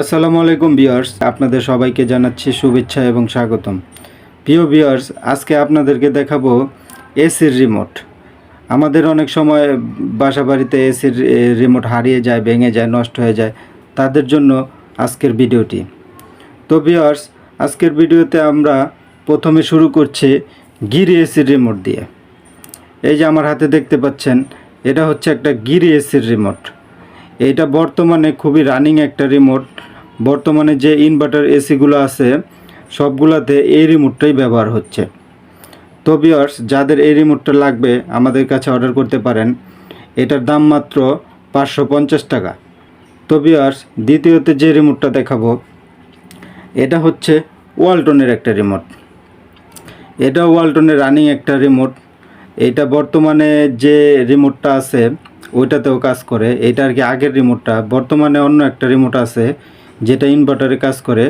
আসসালামু আলাইকুম বিয়ার্স আপনাদের সবাইকে জানাচ্ছি শুভেচ্ছা এবং স্বাগতম। প্রিয় বিয়ার্স আজকে আপনাদেরকে দেখাবো এসির রিমোট। আমাদের অনেক সময় বাসা বাড়িতে এসির রিমোট হারিয়ে যায়, ভেঙে যায়, নষ্ট হয়ে যায়, তাদের জন্য আজকের ভিডিওটি। তো বিয়ার্স আজকের ভিডিওতে আমরা প্রথমে শুরু করছি গিরি এসির রিমোট দিয়ে। এই যে আমার হাতে দেখতে পাচ্ছেন, এটা হচ্ছে একটা গিরি এসির রিমোট। এটা বর্তমানে খুবই রানিং একটা রিমোট বর্তমানে যে ইনভার্টার এসিগুলো আছে, সবগুলোতে এই রিমোটটাই ব্যবহার হচ্ছে। তো বিয়ার্স যাদের এই রিমোটটা লাগবে, আমাদের কাছে অর্ডার করতে পারেন। এটার দাম মাত্র পাঁচশো পঞ্চাশ টাকা। তো বিয়ার্স দ্বিতীয়তে যে রিমোটটা দেখাবো, এটা হচ্ছে ওয়ালটনের একটা রিমোট এটা ওয়ালটনের রানিং একটা রিমোট এটা বর্তমানে যে রিমোটটা আছে ওইটাতেও কাজ করে। এটা আর কি আগের রিমোটটা বর্তমানে অন্য একটা রিমোট আছে, যেটা ইনভার্টারে কাজ করে।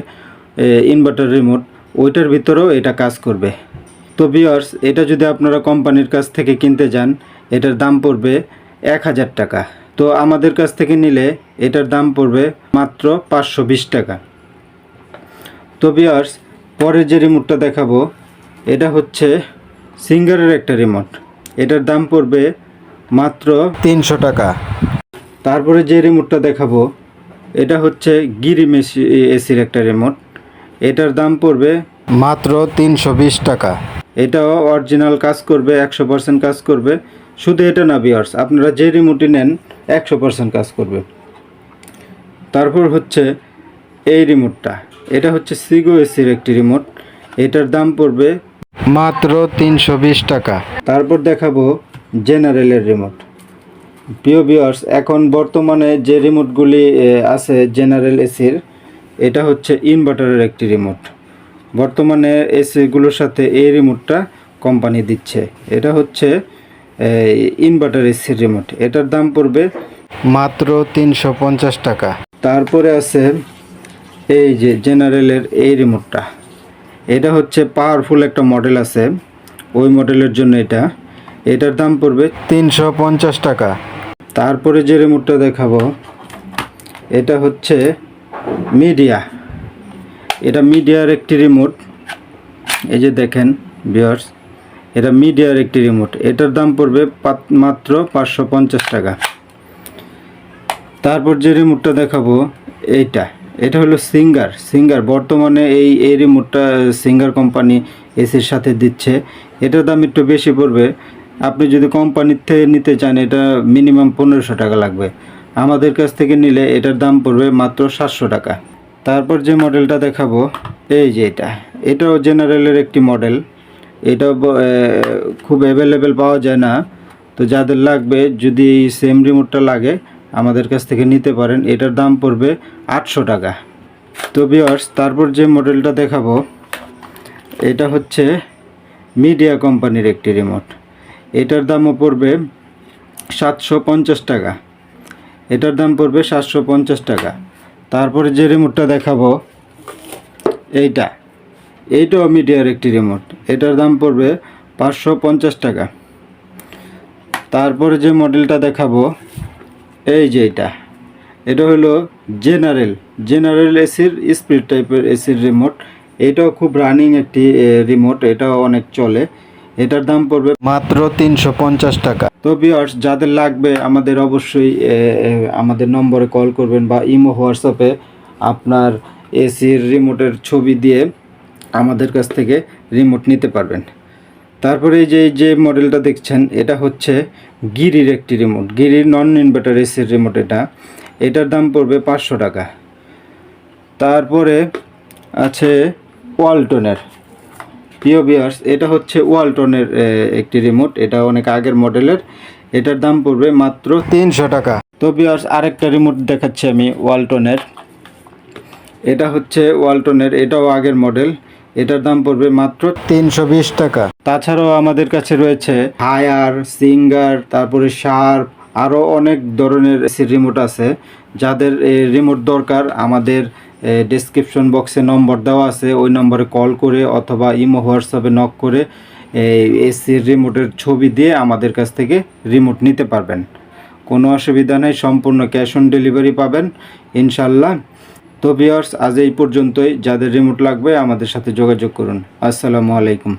ইনভার্টার রিমোট ওইটার ভিতরেও এটা কাজ করবে। তো বিয়ার্স এটা যদি আপনারা কোম্পানির কাছ থেকে কিনতে যান, এটার দাম পড়বে এক হাজার টাকা। তো আমাদের কাছ থেকে নিলে এটার দাম পড়বে মাত্র পাঁচশো বিশ টাকা। তো বিয়ার্স পরের যে রিমোটটা দেখাবো, এটা হচ্ছে সিঙ্গারের একটা রিমোট এটার দাম পড়বে মাত্র তিনশো টাকা। তারপরে যে রিমোটটা দেখাবো, এটা হচ্ছে গিরি মেশি এসির একটা রিমোট এটার দাম পড়বে মাত্র তিনশো বিশ টাকা। এটাও অরিজিনাল কাজ করবে, একশো পার্সেন্ট কাজ করবে। শুধু এটা না বিয়ার্স আপনারা যে রিমোটই নেন, একশো পার্সেন্ট কাজ করবে। তারপর হচ্ছে এই রিমোটটা এটা হচ্ছে সিগো এসির একটি রিমোট এটার দাম পড়বে মাত্র তিনশো বিশ টাকা। তারপর দেখাবো জেনারেলের রিমোট প্রিয় ভিউয়ার্স এখন বর্তমানে যে রিমোটগুলি আছে জেনারেল এসির, এটা হচ্ছে ইনভার্টারের একটি রিমোট বর্তমানে এসিগুলোর সাথে এই রিমোটটা কোম্পানি দিচ্ছে। এটা হচ্ছে ইনভার্টার এসির রিমোট এটার দাম পড়বে মাত্র তিনশো পঞ্চাশ টাকা। তারপরে আছে এই যে জেনারেলের এই রিমোটটা এটা হচ্ছে পাওয়ারফুল একটা মডেল আছে। ওই মডেলের জন্য এটা এটার দাম পড়বে তিনশো পঞ্চাশ টাকা। তারপরে যে রিমোটটা দেখাবো, এটা হচ্ছে মিডিয়া। এটা মিডিয়ার একটি রিমোট। এই যে দেখেন বিয়ার্স এটা মিডিয়ার একটি রিমোট। এটার দাম পড়বে মাত্র পাঁচশো পঞ্চাশ টাকা। তারপর যে রিমোটটা দেখাবো, এইটা। এটা হলো সিঙ্গার। সিঙ্গার বর্তমানে এই এই রিমোটটা সিঙ্গার কোম্পানি এসির সাথে দিচ্ছে। এটার দাম একটু বেশি পড়বে আপনি যদি কোম্পানির থেকে নিতে চান, এটা মিনিমাম পনেরোশো টাকা লাগবে। আমাদের কাছ থেকে নিলে এটার দাম পড়বে মাত্র সাতশো টাকা। তারপর যে মডেলটা দেখাবো, এই যে এটা। এটাও জেনারেলের একটি মডেল এটা খুব অ্যাভেলেবেল পাওয়া যায় না। তো যাদের লাগবে, যদি এই সেম রিমোটটা লাগে, আমাদের কাছ থেকে নিতে পারেন। এটার দাম পড়বে আটশো টাকা। তো বিয়ার্স তারপর যে মডেলটা দেখাবো, এটা হচ্ছে মিডিয়া কোম্পানির একটি রিমোট এটার দামও পড়বে সাতশো পঞ্চাশ টাকা। এটার দাম পড়বে সাতশো পঞ্চাশ টাকা। তারপরে যে রিমোটটা দেখাবো, এইটা। এইটাও মিডিয়ার একটি রিমোট এটার দাম পড়বে পাঁচশো পঞ্চাশ টাকা। তারপরে যে মডেলটা দেখাবো, এই যে এটা এটা হলো জেনারেল জেনারেল এসির স্পিড টাইপের এসির রিমোট এটাও খুব রানিং একটি রিমোট এটাও অনেক চলে। এটার দাম পড়বে মাত্র তিনশো পঞ্চাশ টাকা। তো বিয়ার্স যাদের লাগবে আমাদের অবশ্যই আমাদের নম্বরে কল করবেন বা ইমো হোয়াটসঅ্যাপে আপনার এসির রিমোটের ছবি দিয়ে আমাদের কাছ থেকে রিমোট নিতে পারবেন। তারপরে এই যে যে মডেলটা দেখছেন এটা হচ্ছে গিরির একটি রিমোট। গিরির নন ইনভার্টার এসির রিমোট এটা। এটার দাম পড়বে পাঁচশো টাকা। তারপরে আছে ওয়ালটনের। প্রিয় বিয়ার্স এটা হচ্ছে ওয়ালটনের একটি রিমোট এটা অনেক আগের মডেলের এটার দাম পড়বে মাত্র তিনশো টাকা। তো বিয়ার্স আরেকটা রিমোট দেখাচ্ছি আমি ওয়ালটনের এটা হচ্ছে ওয়ালটনের এটাও আগের মডেল এটার দাম পড়বে মাত্র তিনশো বিশ টাকা। তাছাড়াও আমাদের কাছে রয়েছে হায়ার সিঙ্গার তারপরে শার্প আরও অনেক ধরনের রিমোট আছে। যাদের রিমোট দরকার আমাদের ডেসক্রিপশন বক্সে নম্বর দেওয়া আছে, ওই নম্বরে কল করে অথবা ইমো হোয়াটসঅ্যাপে নক করে এসির রিমোটের ছবি দিয়ে আমাদের কাছ থেকে রিমোট নিতে পারবেন। কোনো অসুবিধা নেই, সম্পূর্ণ ক্যাশ অন ডেলিভারি পাবেন ইনশাল্লাহ তো ভিওর্স আজ এই পর্যন্তই। যাদের রিমোট লাগবে, আমাদের সাথে যোগাযোগ করুন। আসসালামু আলাইকুম।